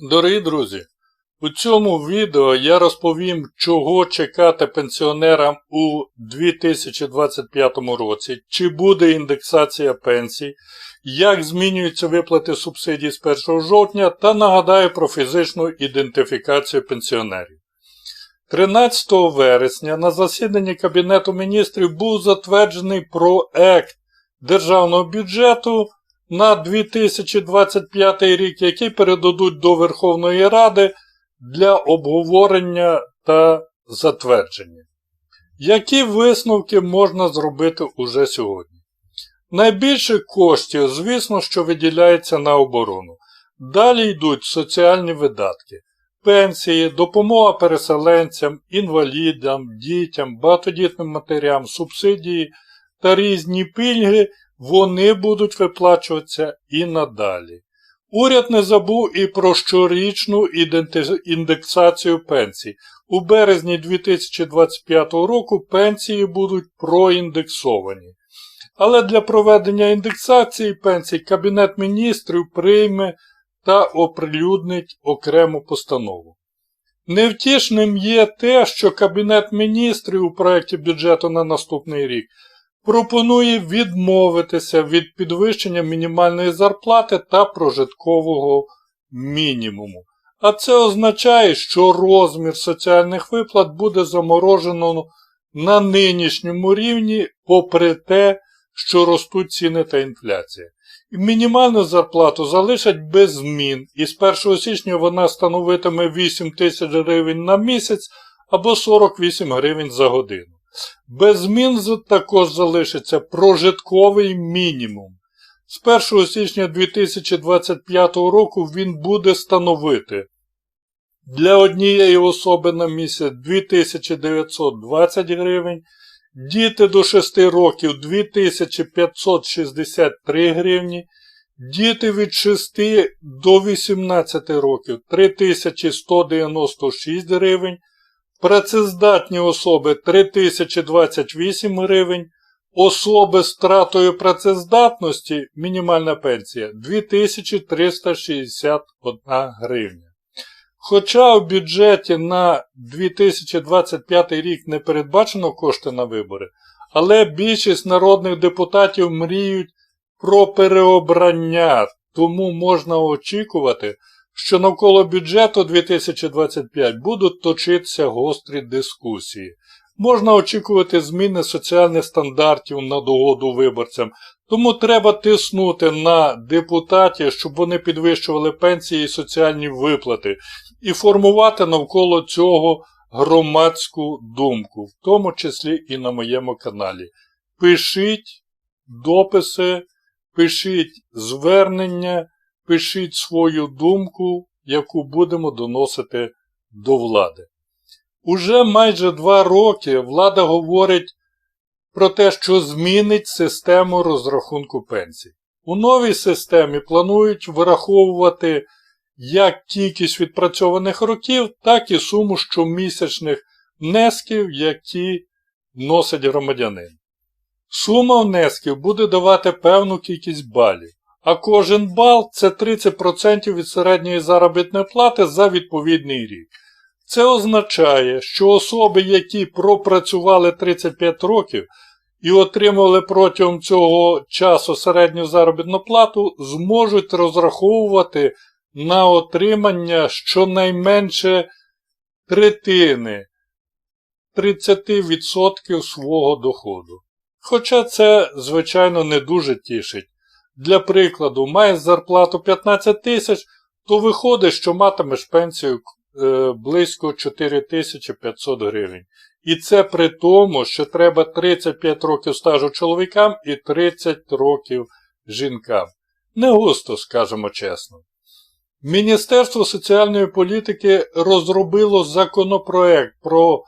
Дорогі друзі, у цьому відео я розповім, чого чекати пенсіонерам у 2025 році, чи буде індексація пенсій, як змінюються виплати субсидій з 1 жовтня та нагадаю про фізичну ідентифікацію пенсіонерів. 13 вересня на засіданні Кабінету міністрів був затверджений проект державного бюджету на 2025 рік, який передадуть до Верховної Ради для обговорення та затвердження. Які висновки можна зробити уже сьогодні? Найбільше коштів, звісно, що виділяється на оборону. Далі йдуть соціальні видатки, пенсії, допомога переселенцям, інвалідам, дітям, багатодітним матерям, субсидії та різні пільги вони будуть виплачуватися і надалі. Уряд не забув і про щорічну індексацію пенсій. У березні 2025 року пенсії будуть проіндексовані. Але для проведення індексації пенсій Кабінет міністрів прийме та оприлюднить окрему постанову. Невтішним є те, що Кабінет міністрів у проєкті бюджету на наступний рік пропонує відмовитися від підвищення мінімальної зарплати та прожиткового мінімуму. А це означає, що розмір соціальних виплат буде заморожено на нинішньому рівні, попри те, що ростуть ціни та інфляція. І Мінімальну зарплату залишать без змін, і з 1 січня вона становитиме 8 тисяч гривень на місяць або 48 гривень за годину. Без змін також залишиться прожитковий мінімум. З 1 січня 2025 року він буде становити для однієї особи на місяць 2920 гривень, діти до 6 років 2563 гривні, діти від 6 до 18 років 3196 гривень, Працездатні особи 3028 гривень, особи з втратою працездатності мінімальна пенсія 2361 гривня. Хоча в бюджеті на 2025 рік не передбачено кошти на вибори, але більшість народних депутатів мріють про переобрання, тому можна очікувати, що навколо бюджету 2025 будуть точитися гострі дискусії. Можна очікувати зміни соціальних стандартів на догоду виборцям, тому треба тиснути на депутатів, щоб вони підвищували пенсії і соціальні виплати, і формувати навколо цього громадську думку, в тому числі і на моєму каналі. Пишіть дописи, пишіть звернення пишіть свою думку, яку будемо доносити до влади. Уже майже два роки влада говорить про те, що змінить систему розрахунку пенсій. У новій системі планують вираховувати як кількість відпрацьованих років, так і суму щомісячних внесків, які вносить громадянин. Сума внесків буде давати певну кількість балів а кожен бал це 30% від середньої заробітної плати за відповідний рік. Це означає, що особи, які пропрацювали 35 років і отримали протягом цього часу середню заробітну плату, зможуть розраховувати на отримання щонайменше третини 30% свого доходу. Хоча це, звичайно, не дуже тішить. Для прикладу, маєш зарплату 15 тисяч, то виходить, що матимеш пенсію е, близько 4500 гривень. І це при тому, що треба 35 років стажу чоловікам і 30 років жінкам. Не густо, скажемо чесно. Міністерство соціальної політики розробило законопроект про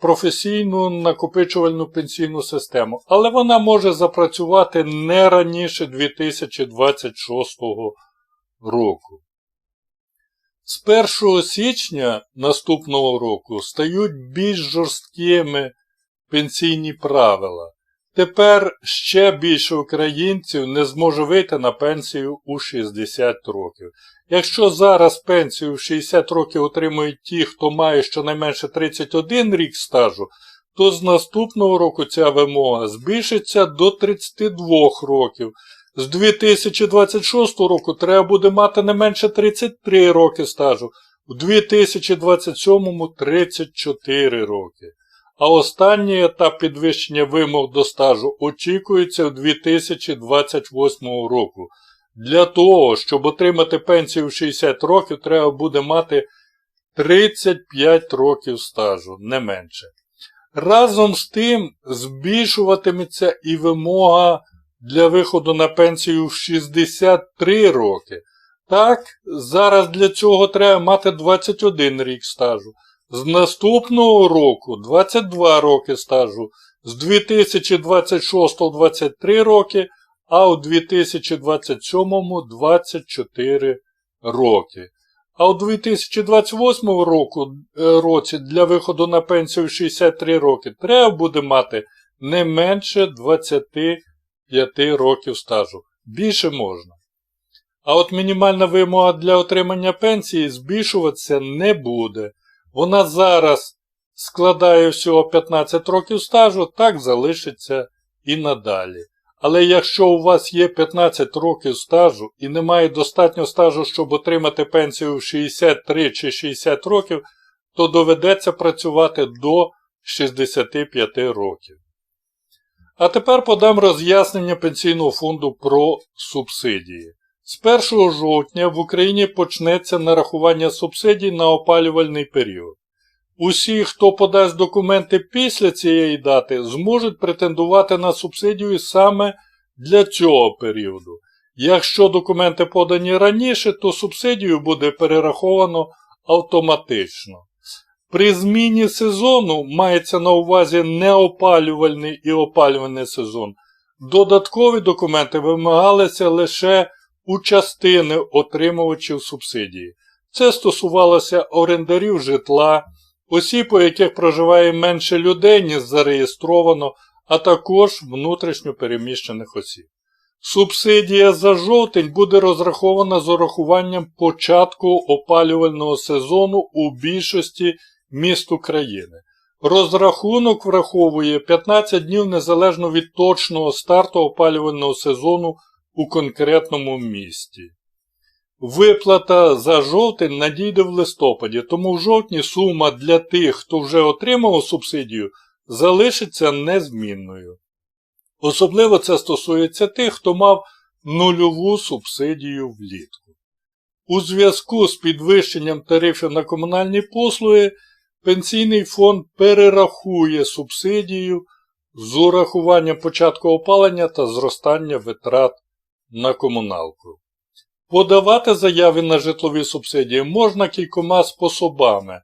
професійну накопичувальну пенсійну систему, але вона може запрацювати не раніше 2026 року. З 1 січня наступного року стають більш жорсткими пенсійні правила. Тепер ще більше українців не зможе вийти на пенсію у 60 років. Якщо зараз пенсію в 60 років отримують ті, хто має щонайменше 31 рік стажу, то з наступного року ця вимога збільшиться до 32 років. З 2026 року треба буде мати не менше 33 роки стажу, у 2027 34 роки. А останній етап підвищення вимог до стажу очікується у 2028 року. Для того, щоб отримати пенсію в 60 років, треба буде мати 35 років стажу, не менше. Разом з тим збільшуватиметься і вимога для виходу на пенсію в 63 роки. Так, зараз для цього треба мати 21 рік стажу. З наступного року 22 роки стажу, з 2026 23 роки, а у 2027 24 роки. А у 2028 року, е, році для виходу на пенсію в 63 роки треба буде мати не менше 25 років стажу. Більше можна. А от мінімальна вимога для отримання пенсії збільшуватися не буде. Вона зараз складає всього 15 років стажу, так залишиться і надалі. Але якщо у вас є 15 років стажу і немає достатньо стажу, щоб отримати пенсію в 63 чи 60 років, то доведеться працювати до 65 років. А тепер подам роз'яснення Пенсійного фонду про субсидії. З 1 жовтня в Україні почнеться нарахування субсидій на опалювальний період. Усі, хто подасть документи після цієї дати, зможуть претендувати на субсидію саме для цього періоду. Якщо документи подані раніше, то субсидію буде перераховано автоматично. При зміні сезону мається на увазі неопалювальний і опалювальний сезон. Додаткові документи вимагалися лише у частини отримувачів субсидії. Це стосувалося орендарів житла, осіб, у яких проживає менше людей, ніж зареєстровано, а також внутрішньо переміщених осіб. Субсидія за жовтень буде розрахована з урахуванням початку опалювального сезону у більшості міст України. Розрахунок враховує 15 днів незалежно від точного старту опалювального сезону у конкретному місті. Виплата за жовтень надійде в листопаді, тому в жовтні сума для тих, хто вже отримав субсидію, залишиться незмінною. Особливо це стосується тих, хто мав нульову субсидію влітку. У зв'язку з підвищенням тарифів на комунальні послуги Пенсійний фонд перерахує субсидію з урахуванням початку опалення та зростання витрат на комуналку. Подавати заяви на житлові субсидії можна кількома способами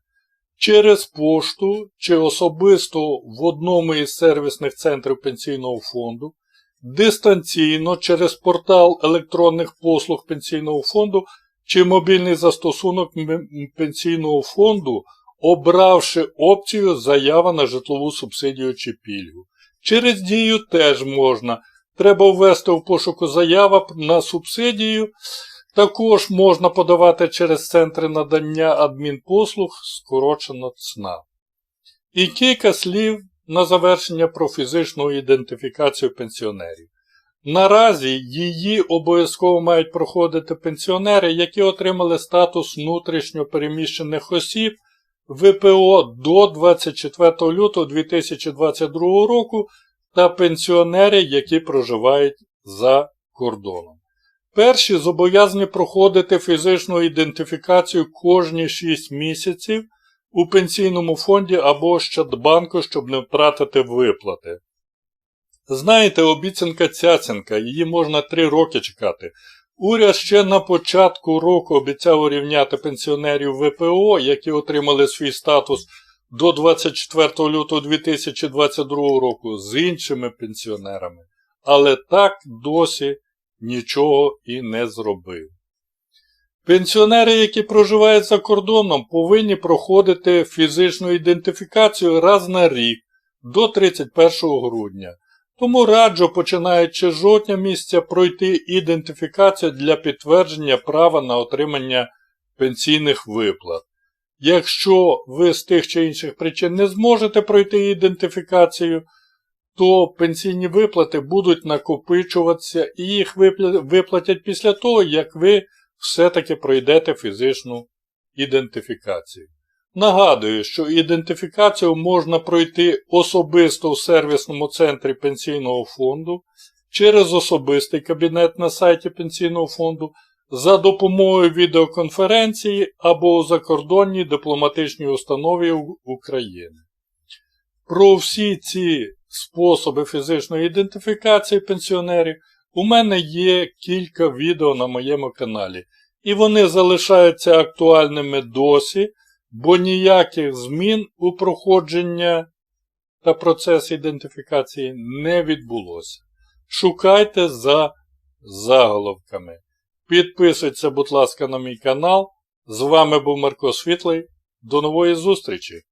через пошту чи особисто в одному із сервісних центрів пенсійного фонду, дистанційно через портал електронних послуг пенсійного фонду чи мобільний застосунок пенсійного фонду, обравши опцію заява на житлову субсидію чи пільгу. Через дію теж можна. Треба ввести в пошуку заява на субсидію. Також можна подавати через центри надання адмінпослуг, скорочено ЦНА. І кілька слів на завершення про фізичну ідентифікацію пенсіонерів. Наразі її обов'язково мають проходити пенсіонери, які отримали статус внутрішньо переміщених осіб ВПО до 24 лютого 2022 року та пенсіонери, які проживають за кордоном. Перші зобов'язані проходити фізичну ідентифікацію кожні 6 місяців у пенсійному фонді або Щадбанку, щоб не втратити виплати. Знаєте, обіцянка цяцянка, її можна 3 роки чекати. Уряд ще на початку року обіцяв урівняти пенсіонерів ВПО, які отримали свій статус до 24 лютого 2022 року з іншими пенсіонерами. Але так досі нічого і не зробив. Пенсіонери, які проживають за кордоном, повинні проходити фізичну ідентифікацію раз на рік до 31 грудня. Тому раджу, починаючи з жовтня місяця, пройти ідентифікацію для підтвердження права на отримання пенсійних виплат. Якщо ви з тих чи інших причин не зможете пройти ідентифікацію, то пенсійні виплати будуть накопичуватися і їх виплатять після того, як ви все-таки пройдете фізичну ідентифікацію. Нагадую, що ідентифікацію можна пройти особисто в сервісному центрі пенсійного фонду через особистий кабінет на сайті пенсійного фонду за допомогою відеоконференції або у закордонній дипломатичній установі України. Про всі ці способи фізичної ідентифікації пенсіонерів у мене є кілька відео на моєму каналі, і вони залишаються актуальними досі, бо ніяких змін у проходження та процес ідентифікації не відбулося. Шукайте за заголовками. Підписуйтеся, будь ласка, на мій канал. З вами був Марко Світлий. До нової зустрічі!